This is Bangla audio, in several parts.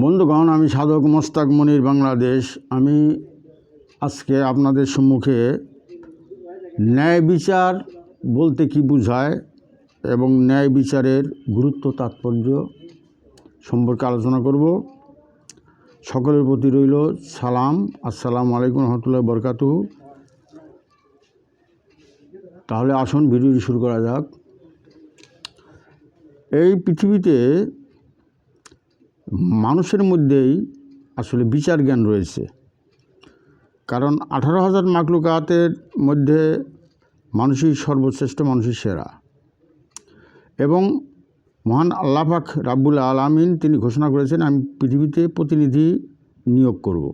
বন্ধুগণ, আমি সাধক মোস্তাক মনির বাংলাদেশ। আমি আজকে আপনাদের সম্মুখে ন্যায় বিচার বলতে কি বোঝায় এবং ন্যায় বিচারের গুরুত্ব, তাৎপর্য সম্পর্কে আলোচনা করব। সকলের প্রতি রইল সালাম। আসসালামু আলাইকুম রহমতুল্লাহ বরকাতু। তাহলে আসুন, ভিডিওটি শুরু করা যাক। এই পৃথিবীতে মানুষের মধ্যেই আসলে বিচার জ্ঞান রয়েছে। কারণ আঠারো হাজার মাকলুকাতের মধ্যে মানুষই সর্বশ্রেষ্ঠ, মানুষই সেরা। এবং মহান আল্লাপাক রাব্বুল আলামিন তিনি ঘোষণা করেছেন, আমি পৃথিবীতে প্রতিনিধি নিয়োগ করব।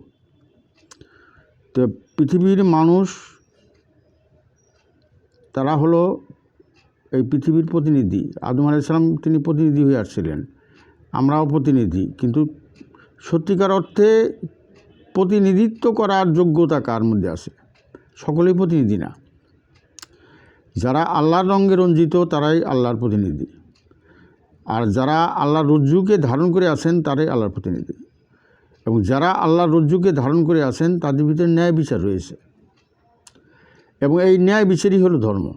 তো পৃথিবীর মানুষ, তারা হলো এই পৃথিবীর প্রতিনিধি। আদম আলাইসালাম তিনি প্রতিনিধি হয়ে আসছিলেন। আমরাও প্রতিনিধি, কিন্তু সত্যিকার অর্থে প্রতিনিধিত্ব করার যোগ্যতা কার মধ্যে আছে? সকলেই প্রতিনিধি না। যারা আল্লাহর রঙে রঞ্জিত, তারাই আল্লাহর প্রতিনিধি। আর যারা আল্লাহর রজ্জুকে ধারণ করে আছেন, তারাই আল্লাহর প্রতিনিধি। এবং যারা আল্লাহর রজ্জুকে ধারণ করে আছেন, তাদের ভিতরে ন্যায় বিচার রয়েছে। এবং এই ন্যায় বিচারই হলো ধর্ম।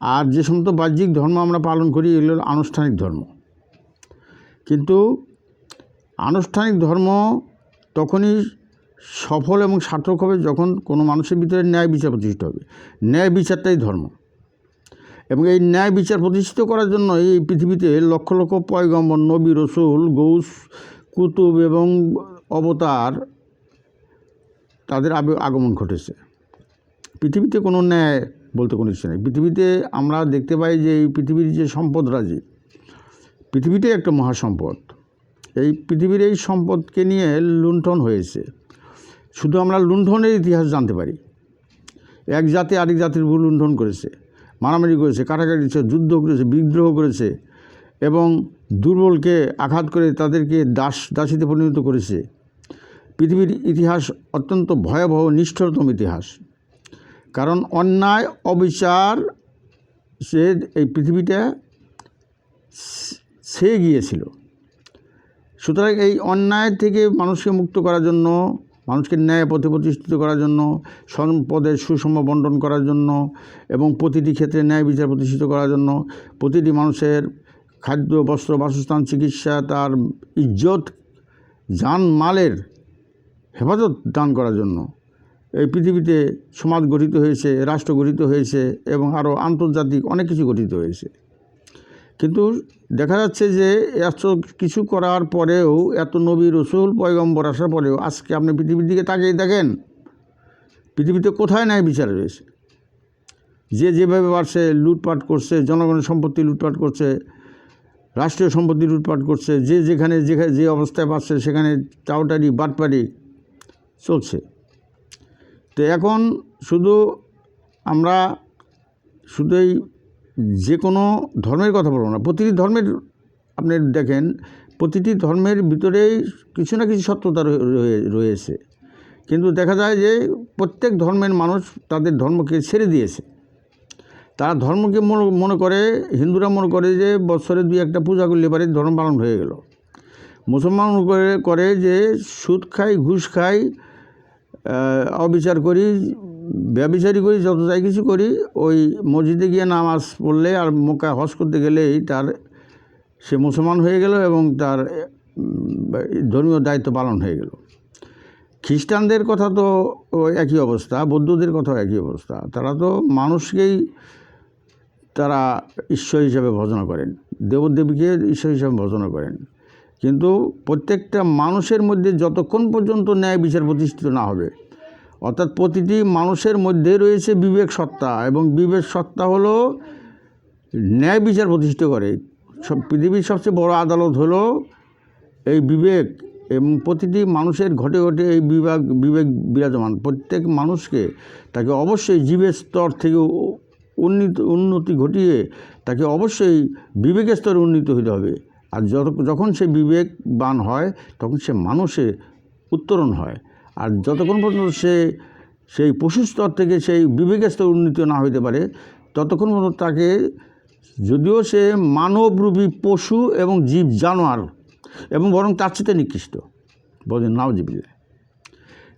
আর যে সমস্ত বাহ্যিক ধর্ম আমরা পালন করি, এগুলো আনুষ্ঠানিক ধর্ম। কিন্তু আনুষ্ঠানিক ধর্ম তখনই সফল এবং সার্থক হবে যখন কোনো মানুষের ভিতরে ন্যায় বিচার প্রতিষ্ঠিত হবে। ন্যায় বিচারটাই ধর্ম। এবং এই ন্যায় বিচার প্রতিষ্ঠিত করার জন্য এই পৃথিবীতে লক্ষ লক্ষ পয়গম্বর, নবী, রসুল, গৌস, কুতুব এবং অবতার তাদের আগমন ঘটেছে। পৃথিবীতে কোনো ন্যায় বলতে কোনো কিছু নেই। পৃথিবীতে আমরা দেখতে পাই যে এই পৃথিবীর যে সম্পদ রাজি পৃথিবীটাই একটা মহাসম্পদ। এই পৃথিবীর এই সম্পদকে নিয়ে লুণ্ঠন হয়েছে। শুধু আমরা লুণ্ঠনের ইতিহাস জানতে পারি। এক জাতি আরেক জাতির উপর লুণ্ঠন করেছে, মারামারি করেছে কাটাকাটি যুদ্ধ করেছে, বিদ্রোহ করেছে এবং দুর্বলকে আঘাত করে তাদেরকে দাস, দাসীতে পরিণত করেছে। পৃথিবীর ইতিহাস অত্যন্ত ভয়াবহ, নিষ্ঠুরতম ইতিহাস। কারণ অন্যায়, অবিচার সে এই পৃথিবীটা সে গিয়েছিল। সুতরাং এই অন্যায় থেকে মানুষকে মুক্ত করার জন্য, মানুষকে ন্যায় পথে প্রতিষ্ঠিত করার জন্য, সম্পদের সুষম বন্টন করার জন্য এবং প্রতিটি ক্ষেত্রে ন্যায় বিচার প্রতিষ্ঠিত করার জন্য প্রতিটি মানুষের খাদ্য, বস্ত্র, বাসস্থান, চিকিৎসা, তার ইজ্জত জান মালের হেফাজত দান করার জন্য। এই পৃথিবীতে সমাজ গঠিত হয়েছে, রাষ্ট্র গঠিত হয়েছে এবং আরও আন্তর্জাতিক অনেক কিছু গঠিত হয়েছে। কিন্তু দেখা যাচ্ছে যে এত কিছু করার পরেও, এত নবী রসুল পয়গম্বর আসার পরেও, আজকে আপনি পৃথিবীর দিকে তাকিয়ে দেখেন, পৃথিবীতে কোথায় ন্যায় বিচার রয়েছে যে যেভাবে পারছে লুটপাট করছে, জনগণের সম্পত্তি লুটপাট করছে, রাষ্ট্রীয় সম্পত্তি লুটপাট করছে, যে যেখানে যেখানে যে অবস্থায় পাচ্ছে সেখানে চাউটারি বাটপারি চলছে। তো এখন শুধু আমরা শুধু এই যে কোনো ধর্মের কথা বলব না। প্রতিটি ধর্মের আপনি দেখেন, প্রতিটি ধর্মের ভিতরেই কিছু না কিছু সত্যতা রয়ে- রয়ে- রয়েছে। কিন্তু দেখা যায় যে প্রত্যেক ধর্মের মানুষ তাদের ধর্মকে ছেড়ে দিয়েছে। তারা ধর্মকে মনে- করে, হিন্দুরা মনে করে যে বছরে দুই একটা পূজা করলে পারে ধর্ম পালন হয়ে গেল। মুসলমান করে করে যে সুদ খাই, ঘুষ খাই অবিচার করি ব্যবিচারি করি, যত যাই কিছু করি, ওই মসজিদে গিয়ে নামাজ পড়লে আর মক্কা হজ করতে গেলেই তার সে মুসলমান হয়ে গেল এবং তার ধর্মীয় দায়িত্ব পালন হয়ে গেল। খ্রিস্টানদের কথা তো একই অবস্থা, বৌদ্ধদের কথাও একই অবস্থা। তারা তো মানুষকেই তারা ঈশ্বর হিসাবে ভজনা করেন, দেবদেবীকে ঈশ্বর হিসাবে ভজনা করেন। কিন্তু প্রত্যেকটা মানুষের মধ্যে যতক্ষণ পর্যন্ত ন্যায় বিচার প্রতিষ্ঠিত না হবে অর্থাৎ প্রতিটি মানুষের মধ্যে রয়েছে বিবেক সত্তা এবং বিবেক সত্তা হলো ন্যায় বিচার প্রতিষ্ঠিত করে। সব পৃথিবীর সবচেয়ে বড় আদালত হলো এই বিবেক এবং প্রতিটি মানুষের ঘটে ঘটে এই বিভাগ, বিবেক বিরাজমান। প্রত্যেক মানুষকে তাকে অবশ্যই জীবের স্তর থেকে উন্নীত, উন্নতি ঘটিয়ে তাকে অবশ্যই বিবেকের স্তরে উন্নীত হতে হবে। আর যখন সে বিবেকবান হয়, তখন সে মানুষে উত্তরণ হয়। আর যতক্ষণ পর্যন্ত সে, সেই পশু স্তর থেকে সেই বিবেকের স্তর উন্নীত না হইতে পারে, ততক্ষণ পর্যন্ত তাকে, যদিও সে মানবরূপী পশু এবং জীব জানোয়ার এবং বরং তার চেয়ে নিকৃষ্ট। বলেন নাওজিবিল্লা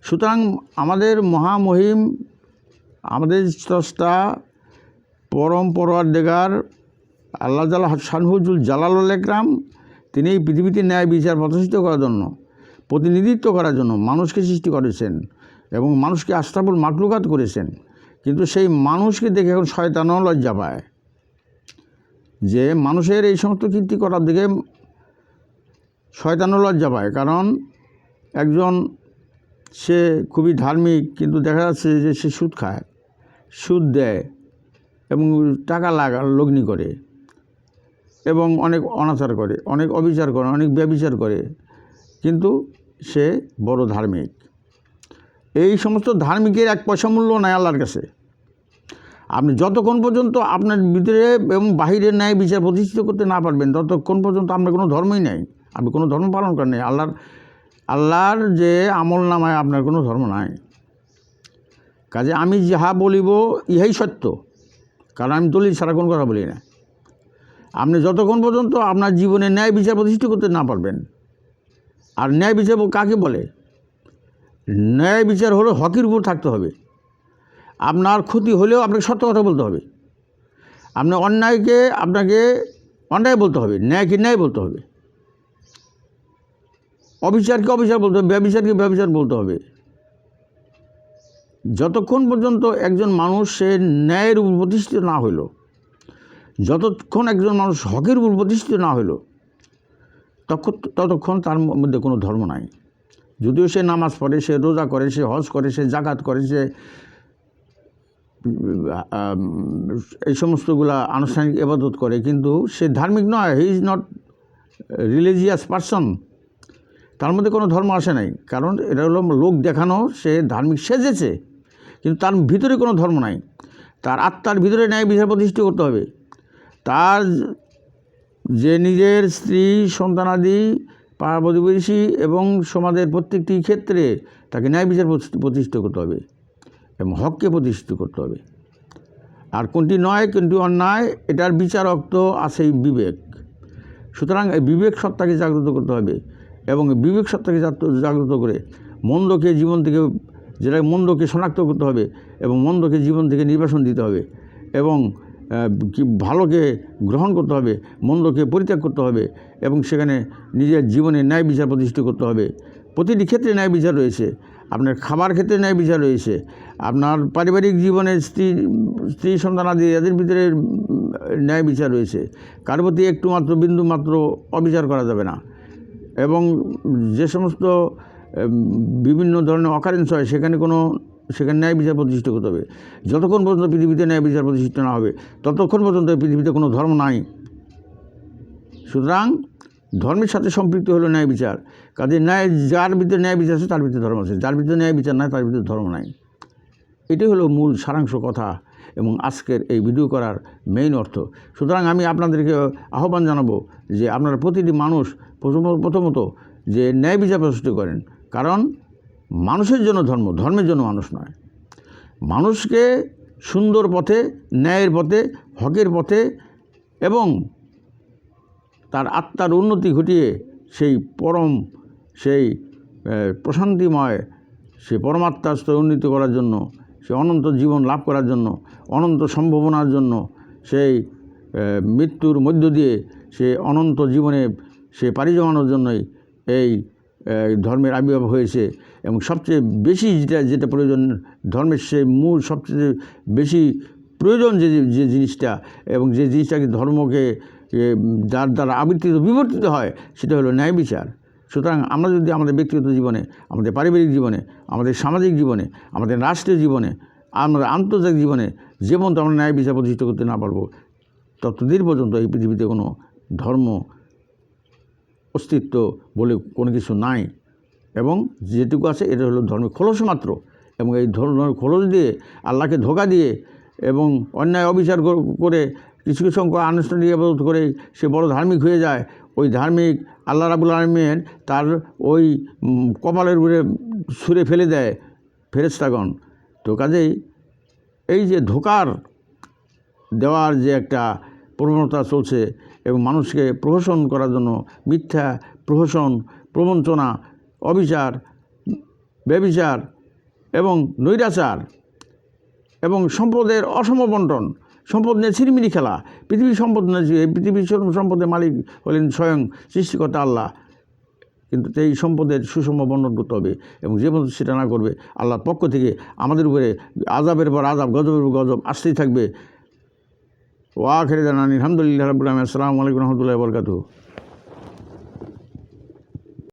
সুতরাং আমাদের মহামহিম, আমাদের স্রষ্টা, পরম পরোয়ার দেগার আল্লাহ জালা শানহুজুল জালালুল একরাম, তিনি এই পৃথিবীতে ন্যায় বিচার প্রতিষ্ঠিত করার জন্য প্রতিনিধিত্ব করার জন্য মানুষকে সৃষ্টি করেছেন এবং মানুষকে আস্তাবুল মাকলুকাত করেছেন। কিন্তু সেই মানুষকে দেখে এখন শয়তানও লজ্জা পায় যে মানুষের এই সমস্ত কীর্তি করার দিকে শয়তানও লজ্জা পায়। কারণ একজন, সে খুবই ধার্মিক, কিন্তু দেখা যাচ্ছে যে সে সুদ খায়, সুদ দেয় এবং টাকা লাগা, লগ্নি করে এবং অনেক অনাচার করে, অনেক অবিচার করে, অনেক ব্যবিচার করে। কিন্তু সে বড় ধার্মিক। এই সমস্ত ধার্মিকের এক পয়সা মূল্য নাই আল্লাহর কাছে। আপনি যতক্ষণ পর্যন্ত আপনার ভিতরে এবং বাহিরের ন্যায় বিচার প্রতিষ্ঠিত করতে না পারবেন, ততক্ষণ পর্যন্ত আপনার কোনো ধর্মই নাই। আপনি কোনো ধর্ম পালন করেন নাই। আল্লাহর আল্লাহর যে আমল নামায় আপনার কোনো ধর্ম নাই। কাজে আমি যাহা বলিব ইহাই সত্য। কারণ আমি দলিল ছাড়া কোনো কথা বলি না। আপনি যতক্ষণ পর্যন্ত আপনার জীবনে ন্যায় বিচার প্রতিষ্ঠিত করতে না পারবেন আর ন্যায় বিচার কাকে বলে? ন্যায় বিচার হলো হকির উপর থাকতে হবে। আপনার ক্ষতি হলেও আপনাকে সত্য কথা বলতে হবে। আপনার অন্যায়কে আপনাকে অন্যায় বলতে হবে, ন্যায়কে ন্যায় বলতে হবে। অবিচারকে অবিচার বলতে হবে, ব্যবিচারকে ব্যবিচার বলতে হবে। যতক্ষণ পর্যন্ত একজন মানুষ সে ন্যায়ের উপর প্রতিষ্ঠিত না হইল, যতক্ষণ একজন মানুষ হকের উপর প্রতিষ্ঠিত না হইল তখন, ততক্ষণ তার মধ্যে কোনো ধর্ম নাই। যদিও সে নামাজ পড়ে, সে রোজা করে, সে হজ করে, সে জাকাত করে, সে এই সমস্তগুলা আনুষ্ঠানিক এবাদত করে, কিন্তু সে ধার্মিক নয় he is not religious person তার মধ্যে কোনো ধর্ম আসে নাই, কারণ এটা হলো লোক দেখানো, সে ধার্মিক সেজেছে, কিন্তু তার ভিতরে কোনো ধর্ম নাই। তার আত্মার ভিতরে ন্যায় বিচার প্রতিষ্ঠিত করতে হবে। তার যে নিজের স্ত্রী, সন্তানাদি পাড়া প্রতিবেশী এবং সমাজের প্রত্যেকটি ক্ষেত্রে তাকে ন্যায় বিচার প্রতিষ্ঠ- প্রতিষ্ঠিত করতে হবে এবং হককে প্রতিষ্ঠিত করতে হবে। আর কোনটি নয় কোনটি অন্যায়, এটার বিচারক তো আছেই বিবেক। সুতরাং এই বিবেক সত্তাকে জাগ্রত করতে হবে এবং বিবেক সত্তাকে জাগ্রত- করে মন্দকে জীবন থেকে যেটা মন্দকে শনাক্ত করতে হবে এবং মন্দকে জীবন থেকে নির্বাসন দিতে হবে এবং কি ভালোকে গ্রহণ করতে হবে, মন্দকে পরিত্যাগ করতে হবে এবং সেখানে নিজের জীবনে ন্যায় বিচার প্রতিষ্ঠিত করতে হবে। প্রতিটি ক্ষেত্রে ন্যায় বিচার রয়েছে। আপনার খাবার ক্ষেত্রে ন্যায় বিচার রয়েছে। আপনার পারিবারিক জীবনে স্ত্রী স্ত্রী সন্তানাদি এদের ভিতরে ন্যায় বিচার রয়েছে। কার প্রতি একটু মাত্র বিন্দু মাত্র অবিচার করা যাবে না। এবং যে সমস্ত বিভিন্ন ধরনের অকারেন্স হয়, সেখানে কোনো সেখানে ন্যায় বিচার প্রতিষ্ঠিত করতে হবে। যতক্ষণ পর্যন্ত পৃথিবীতে ন্যায় বিচার প্রতিষ্ঠিত না হবে, ততক্ষণ পর্যন্ত পৃথিবীতে কোনো ধর্ম নাই। সুতরাং ধর্মের সাথে সম্পৃক্ত হলো ন্যায় বিচার। কাজে ন্যায়, যার ভিতরে ন্যায় বিচার আছে, তার ভিতরে ধর্ম আছে। যার ভিতরে ন্যায় বিচার নাই, তার ভিতরে ধর্ম নাই। এটাই হলো মূল সারাংশ কথা এবং আজকের এই ভিডিও করার মেইন অর্থ। সুতরাং আমি আপনাদেরকে আহ্বান জানাব যে আপনারা প্রতিটি মানুষ প্রথম- প্রথমত যে ন্যায় বিচার প্রতিষ্ঠিত করেন। কারণ মানুষের জন্য ধর্ম, ধর্মের জন্য মানুষ নয়। মানুষকে সুন্দর পথে, ন্যায়ের পথে, হকের পথে এবং তার আত্মার উন্নতি ঘটিয়ে সেই পরম, সেই প্রশান্তিময়, সে পরমাত্মার স্তরে উন্নীত করার জন্য, সে অনন্ত জীবন লাভ করার জন্য, অনন্ত সম্ভাবনার জন্য, সেই মৃত্যুর মধ্য দিয়ে সে অনন্ত জীবনে সে পাড়ি জমানোর জন্যই এই ধর্মের আবির্ভাব হয়েছে। এবং সবচেয়ে বেশি যেটা যেটা প্রয়োজন, ধর্মের সে মূল সবচেয়ে বেশি প্রয়োজন যে যে জিনিসটা এবং যে জিনিসটাকে ধর্মকে যার দ্বারা আবৃত্তিত বিবর্তিত হয়, সেটা হলো ন্যায় বিচার। সুতরাং আমরা যদি আমাদের ব্যক্তিগত জীবনে, আমাদের পারিবারিক জীবনে, আমাদের সামাজিক জীবনে, আমাদের রাষ্ট্রীয় জীবনে আমাদের আন্তর্জাতিক জীবনে যে পর্যন্ত আমরা ন্যায় বিচার প্রতিষ্ঠিত করতে না পারব, ততদিন পর্যন্ত এই পৃথিবীতে কোনো ধর্ম অস্তিত্ব বলে কোনো কিছু নাই। এবং যেটুকু আছে এটা হলো ধর্মের খোলস মাত্র এবং এই ধর্মের খোলস দিয়ে আল্লাহকে ধোকা দিয়ে এবং অন্যায় অবিচার করে কিছু কিছু সংখ্যক আনুষ্ঠানিক করে সে বড় ধার্মিক হয়ে যায়, ওই ধার্মিক আল্লাহ রাবুল আলমেন তার ওই কপালের উপরে ছুঁড়ে ফেলে দেয় ফেরেস্তাগণ তো কাজেই এই যে ধোকার দেওয়ার যে একটা প্রবণতা চলছে এবং মানুষকে প্রহসন করার জন্য মিথ্যা প্রহসন, প্রবঞ্চনা অবিচার ব্যবিচার এবং নৈরাচার এবং সম্পদের অসম বন্টন সম্পদ নিয়ে ছিনিমিনি খেলা, পৃথিবীর সম্পদ নিয়ে পৃথিবীর সম্পদের মালিক হলেন স্বয়ং সৃষ্টিকর্তা আল্লাহ। কিন্তু এই সম্পদের সুষম বন্টন করতে হবে এবং যে পর্যন্ত সেটা না করবে, আল্লাহর পক্ষ থেকে আমাদের উপরে আজাবের পর আজাব গজবের উপর গজব আসতেই থাকবে। ওয়া খেরে জানানি আলহামদুলিল্লাহ রাবুল আলম আসসালামু আলাইকুম রহমতুল্লাহ বরকাতু